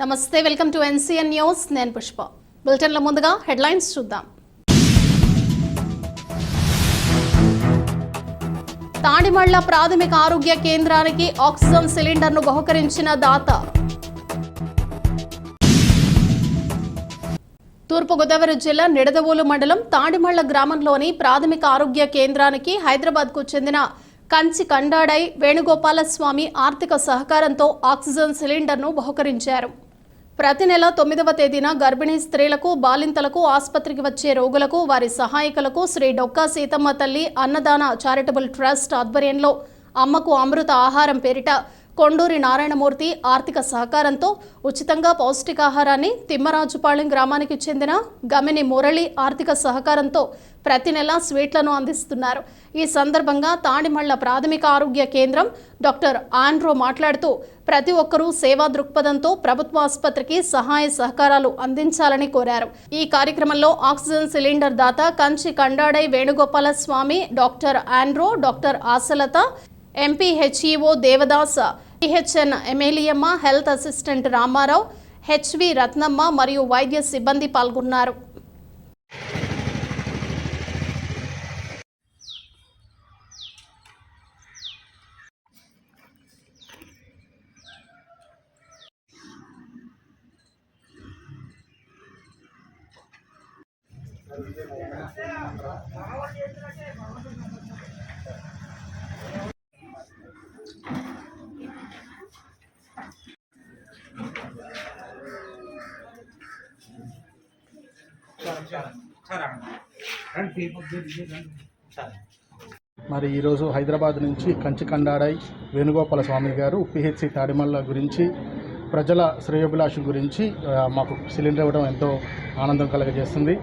నమస్తే welcome to NCN news. నేను పుష్ప. బులెటిన్ల ముందుగా హెడ్లైన్స్ చూద్దాం. తాడిమళ్ళ ప్రాథమిక ఆరోగ్య కేంద్రానికి ఆక్సిజన్ సిలిండర్ను బహుకరించిన దాత. తూర్పుగోదావరి జిల్లా నిడదవోలు మండలం తాడిమళ్ళ గ్రామంలోని ప్రాథమిక ఆరోగ్య కేంద్రానికి హైదరాబాద్కు చెందిన కంచి కండాడై వేణుగోపాలస్వామి ఆర్థిక సహకారంతో ఆక్సిజన్ సిలిండర్ను బహుకరించారు. ప్రతి నెల తొమ్మిదవ తేదీన గర్భిణీ స్త్రీలకు బాలింతలకు ఆసుపత్రికి వచ్చే రోగులకు వారి సహాయకులకు శ్రీ డొక్కా సీతమ్మ తల్లి అన్నదాన చారిటబుల్ ట్రస్ట్ ఆధ్వర్యంలో అమ్మకు అమృత ఆహారం పేరిట కొండూరి నారాయణమూర్తి ఆర్థిక సహకారంతో ఉచితంగా పౌష్టికాహారాన్ని తిమ్మరాజుపాళెం గ్రామానికి చెందిన గమిని మురళి ఆర్థిక సహకారంతో ప్రతి నెల స్వీట్లను అందిస్తున్నారు. ఈ సందర్భంగా తాడిమళ్ళ ప్రాథమిక ఆరోగ్య కేంద్రం డాక్టర్ ఆండ్రో మాట్లాడుతూ ప్రతి ఒక్కరూ సేవా దృక్పథంతో ప్రభుత్వ ఆసుపత్రికి సహాయ సహకారాలు అందించాలని కోరారు. ఈ కార్యక్రమంలో ఆక్సిజన్ సిలిండర్ దాత Kanchi Kandadai Venugopala Swamy doctor Andro doctor Ashalatha MP HEO Devadas PHN ఎమ్మెల్యేమ్మ health assistant Ramarao HV Ratnamma మరియు వైద్య సిబ్బంది పాల్గొన్నారు. మరి ఈరోజు హైదరాబాద్ నుంచి కంచి కండాడై వేణుగోపాల స్వామి గారు పిహెచ్సి తాడిమల్ల గురించి ప్రజల శ్రేయోభిలాషం గురించి మాకు సిలిండర్ ఇవ్వడం ఎంతో ఆనందం కలగజేస్తుంది.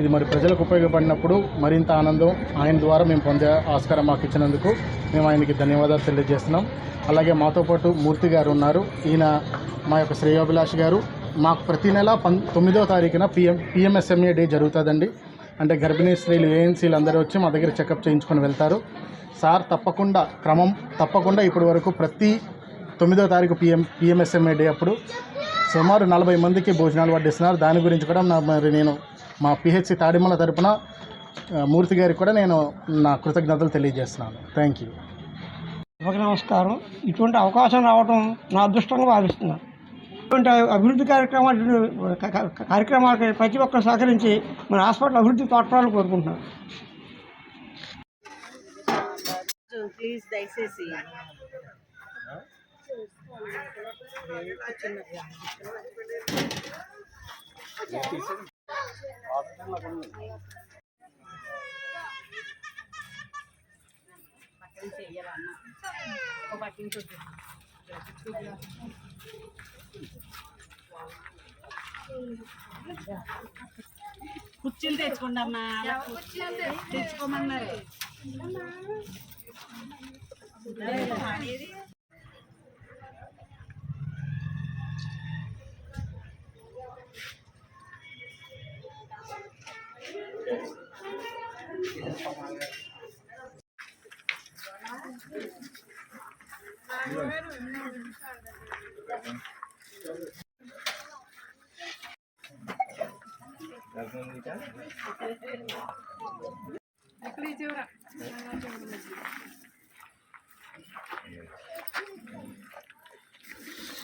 ఇది మరి ప్రజలకు ఉపయోగపడినప్పుడు మరింత ఆనందం ఆయన ద్వారా మేము పొందే ఆస్కారం మాకు ఇచ్చినందుకు మేము ఆయనకి ధన్యవాదాలు తెలియజేస్తున్నాం. అలాగే మాతో పాటు మూర్తి గారు ఉన్నారు. ఈయన మా యొక్క శ్రేయోభిలాష్ గారు. మాకు ప్రతి నెల పం తొమ్మిదో తారీఖున పిఎం పిఎంఎస్ఎంఏ డే జరుగుతుందండి. అంటే గర్భిణీ స్త్రీలు ఏఎన్సీలు అందరూ వచ్చి మా దగ్గర చెకప్ చేయించుకొని వెళ్తారు. సార్ తప్పకుండా క్రమం తప్పకుండా ఇప్పటి వరకు ప్రతి తొమ్మిదో తారీఖు పిఎం పిఎంఎస్ఎంఏ డే అప్పుడు సుమారు నలభై మందికి భోజనాలు వడ్డిస్తున్నారు. దాని గురించి కూడా నా మరి నేను మా పిహెచ్సి తాడిమల తరపున మూర్తి గారికి కూడా నేను నా కృతజ్ఞతలు తెలియజేస్తున్నాను. Thank you. నమస్కారం. ఇటువంటి అవకాశం రావడం నా అదృష్టంగా భావిస్తున్నాను అభివృద్ధి కార్యక్రమాలు కార్యక్రమాలకి ప్రతి ఒక్కరు సహకరించి మన హాస్పిటల్ అభివృద్ధి తోడ్పడాలని కోరుకుంటున్నాను ప్లీజ్ దయచేసి. కుర్చీలు తెచ్చుకోండి అమ్మా తెచ్చుకోమన్నారు Thank you. Закрыть ура.